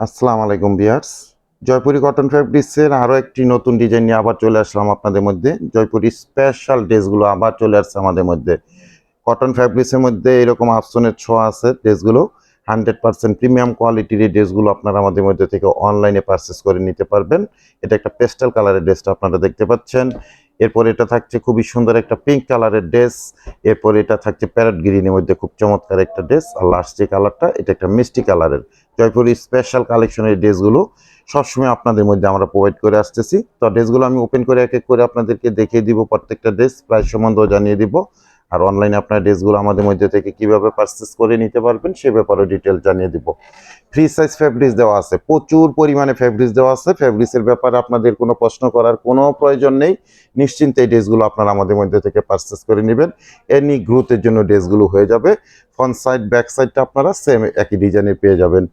আসসালামু আলাইকুম বিয়ার্স জয়পুরি কটন ফ্যাব্রিক্সের আরও একটি নতুন ডিজাইন নিয়ে আবার চলে আসলাম আপনাদের মধ্যে। জয়পুরি স্পেশাল ড্রেসগুলো আবার চলে আসছে আমাদের মধ্যে। কটন ফ্যাব্রিক্সের মধ্যে এরকম আপসনের ছোঁয়া আছে ড্রেসগুলো হান্ড্রেড পার্সেন্ট প্রিমিয়াম কোয়ালিটির এই ড্রেসগুলো আপনারা আমাদের মধ্যে থেকে অনলাইনে পারচেস করে নিতে পারবেন। এটা একটা পেস্টাল কালারের ড্রেসটা আপনারা দেখতে পাচ্ছেন। এরপর এটা থাকছে খুবই সুন্দর একটা পিঙ্ক কালারের ড্রেস এরপর এটা থাকছে প্যারট গ্রিনের মধ্যে খুব চমৎকার একটা ড্রেস আর লাস্ট যে কালারটা এটা একটা মিষ্টি কালারের জয়পুরি স্পেশাল কালেকশনের ড্রেসগুলো সবসময় আপনাদের মধ্যে আমরা প্রোভাইড করে আসতেছি। তো ড্রেসগুলো আমি ওপেন করে এক এক করে আপনাদেরকে দেখিয়ে দিব, প্রত্যেকটা ড্রেস প্রায় সম্বন্ধেও জানিয়ে দিব। আর অনলাইনে আপনার ড্রেসগুলো আমাদের মধ্যে থেকে কীভাবে পারচেস করে নিতে পারবেন সে ব্যাপারেও ডিটেল জানিয়ে দিব। ফ্রি সাইজ ফ্যাব্রিক্স দেওয়া আছে, প্রচুর পরিমাণে ফ্যাব্রিক্স দেওয়া আছে। ফ্যাব্রিক্সের ব্যাপারে আপনাদের কোনো প্রশ্ন করার কোনো প্রয়োজন নেই। নিশ্চিন্তে এই ড্রেসগুলো আপনারা আমাদের মধ্যে থেকে পারচেস করে নেবেন। এনি গ্রোথের জন্য ড্রেসগুলো হয়ে যাবে। ফ্রন্ট সাইড ব্যাক সাইডটা আপনারা সেম একই ডিজাইনে পেয়ে যাবেন।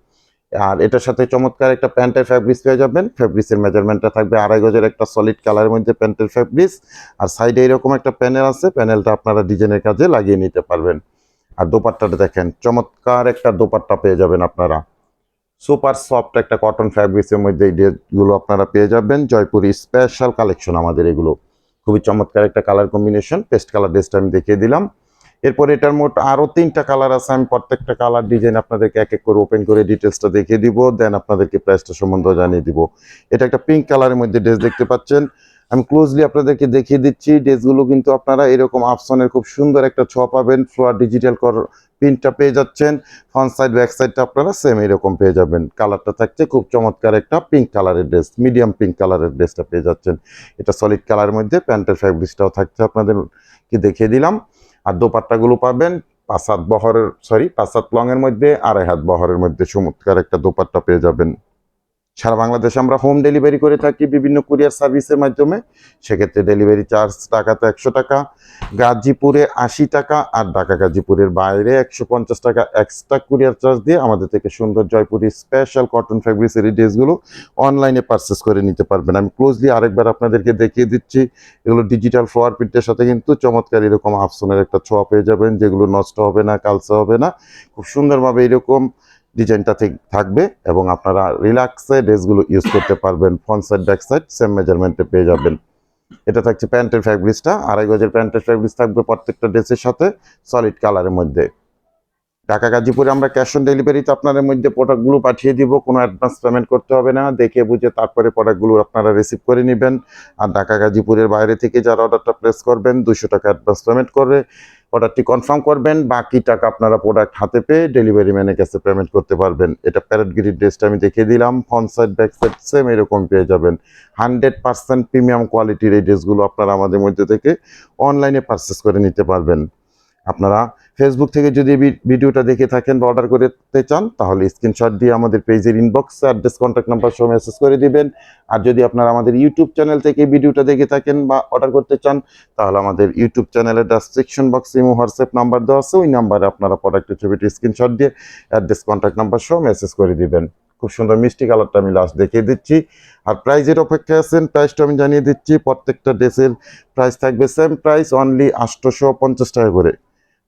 আর এটার সাথে চমৎকার একটা প্যান্টের ফ্যাব্রিক্স পেয়ে যাবেন। ফ্যাব্রিক্সের মেজারমেন্টটা থাকবে আড়াই গজের একটা সলিড কালারের মধ্যে প্যান্টের ফ্যাব্রিক্স আর সাইডে এরকম একটা প্যানেল আছে প্যানেলটা আপনারা ডিজাইনের কাজে লাগিয়ে নিতে পারবেন। আর দোপাট্টাটা দেখেন, চমৎকার একটা দোপাট্টা পেয়ে যাবেন আপনারা। সুপার সফট একটা কটন ফ্যাব্রিক্সের মধ্যে এই ড্রেসগুলো আপনারা পেয়ে যাবেন। জয়পুরি স্পেশাল কালেকশন আমাদের এগুলো। খুবই চমৎকার একটা কালার কম্বিনেশন পেস্ট কালার ড্রেসটা আমি দেখিয়ে দিলাম। এরপর এটার মোট আরও তিনটা কালার আছে, আমি প্রত্যেকটা কালার ডিজাইন আপনাদেরকে এক এক করে ওপেন করে ডিটেলসটা দেখিয়ে দিব দেন আপনাদেরকে প্রাইসটা সম্বন্ধে জানিয়ে দিব। এটা একটা পিঙ্ক কালারের মধ্যে ড্রেস দেখতে পাচ্ছেন। আমি ক্লোজলি আপনাদেরকে দেখিয়ে দিচ্ছি ড্রেসগুলো কিন্তু আপনারা এরকম আফসনের খুব সুন্দর একটা ছোঁয়া পাবেন ফ্লোয়ার ডিজিটাল কর প্রিন্টটা পেয়ে যাচ্ছেন। ফ্রন্ট সাইড ব্যাক সাইডটা আপনারা সেম এরকম পেয়ে যাবেন। কালারটা থাকছে খুব চমৎকার একটা পিঙ্ক কালারের ড্রেস মিডিয়াম পিঙ্ক কালারের ড্রেসটা পেয়ে যাচ্ছেন। এটা সলিড কালারের মধ্যে প্যান্টের ফ্যাব্রিক্সটাও থাকছে আপনাদের, কি দেখিয়ে দিলাম। আর দোপাট্টাগুলো পাবেন পাঁচ হাত বহরের সরি পাঁচ হাত লংয়ের মধ্যে আড়াই হাত বহরের মধ্যে। চমৎকার একটা দোপাট্টা পেয়ে যাবেন। সারা বাংলাদেশে আমরা হোম ডেলিভারি করে থাকি বিভিন্ন কুরিয়ার সার্ভিসের মাধ্যমে। সেক্ষেত্রে ডেলিভারি চার্জ টাকাতে একশো টাকা, গাজীপুরে আশি টাকা আর ঢাকা গাজীপুরের বাইরে একশো পঞ্চাশ টাকা এক্সট্রা কুরিয়ার চার্জ দিয়ে আমাদের থেকে সুন্দর জয়পুরি স্পেশাল কটন ফ্যাব্রিক্সের এই ড্রেসগুলো অনলাইনে পারচেস করে নিতে পারবেন। আমি ক্লোজলি আরেকবার আপনাদেরকে দেখিয়ে দিচ্ছি, এগুলো ডিজিটাল ফ্লোয়ার প্রিন্টের সাথে কিন্তু চমৎকার এরকম আফসনের একটা ছোঁয়া পেয়ে যাবেন, যেগুলো নষ্ট হবে না কালসা হবে না। খুব সুন্দরভাবে এরকম ডিজাইনটা ঠিক থাকবে এবং আপনারা রিল্যাক্সে ড্রেসগুলো ইউজ করতে পারবেন front side back side same মেজারমেন্টে পেয়ে যাবেন। এটা থাকছে প্যান্টের ফ্যাব্রিক্সটা আড়াই গজের প্যান্টের ফ্যাব্রিক্স থাকবে প্রত্যেকটা ড্রেসের সাথে সলিড কালারের মধ্যে। ঢাকা গাজীপুরে আমরা ক্যাশ অন ডেলিভারিতে আপনাদের মধ্যে প্রোডাক্টগুলো পাঠিয়ে দিব, কোনো অ্যাডভান্স পেমেন্ট করতে হবে না, দেখে বুঝে তারপরে প্রোডাক্টগুলো আপনারা রিসিভ করে নেবেন। আর ঢাকা গাজীপুরের বাইরে থেকে যারা অর্ডারটা প্লেস করবেন দুশো টাকা অ্যাডভান্স পেমেন্ট করে অর্ডারটি কনফার্ম করবেন, বাকি টাকা আপনারা প্রোডাক্ট হাতে পেয়ে ডেলিভারি ম্যানের কাছে পেমেন্ট করতে পারবেন। এটা প্যারেটগিরির ড্রেসটা আমি দেখিয়ে দিলাম front side back side same এরকম পেয়ে যাবেন। হান্ড্রেড পার্সেন্ট প্রিমিয়াম কোয়ালিটির এই ড্রেসগুলো আপনারা আমাদের মধ্যে থেকে অনলাইনে পারচেস করে নিতে পারবেন। আপনারা ফেসবুক থেকে যদি ভিডিওটা দেখে থাকেন বা অর্ডার করতে চান, তাহলে স্ক্রিনশট দিয়ে আমাদের পেজের ইনবক্সে অ্যাড্রেস কন্ট্যাক্ট নাম্বার সহ মেসেজ করে দিবেন। আর যদি আপনারা আমাদের ইউটিউব চ্যানেল থেকে ভিডিওটা দেখে থাকেন বা অর্ডার করতে চান, তাহলে আমাদের ইউটিউব চ্যানেলের ডেসক্রিপশন বক্সে ইমো, হোয়াটসঅ্যাপ নাম্বার দেওয়া আছে। ওই নাম্বারে আপনারা প্রোডাক্টের ছবিটি স্ক্রিনশট দিয়ে অ্যাড্রেস কন্ট্যাক্ট নাম্বার সহ মেসেজ করে দিবেন। খুব সুন্দর মিষ্টি কালারটা আমি লাস্ট দেখিয়ে দিচ্ছি। আর প্রাইজের অপেক্ষায় আছেন প্রাইসটা আমি জানিয়ে দিচ্ছি। প্রত্যেকটা ড্রেসের প্রাইস থাকবে সেম প্রাইস অনলি আটশোশো পঞ্চাশ টাকা করে।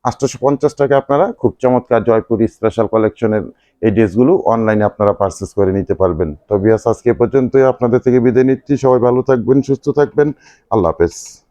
আটশোশো পঞ্চাশ টাকা আপনারা খুব চমৎকার জয়পুরি স্পেশাল কালেকশনের এই ড্রেসগুলো অনলাইনে আপনারা পারচেস করে নিতে পারবেন। তো আজকে পর্যন্তই। আপনাদের থেকে বিদায় নিচ্ছি। সবাই ভালো থাকবেন, সুস্থ থাকবেন। আল্লাহ হাফেজ।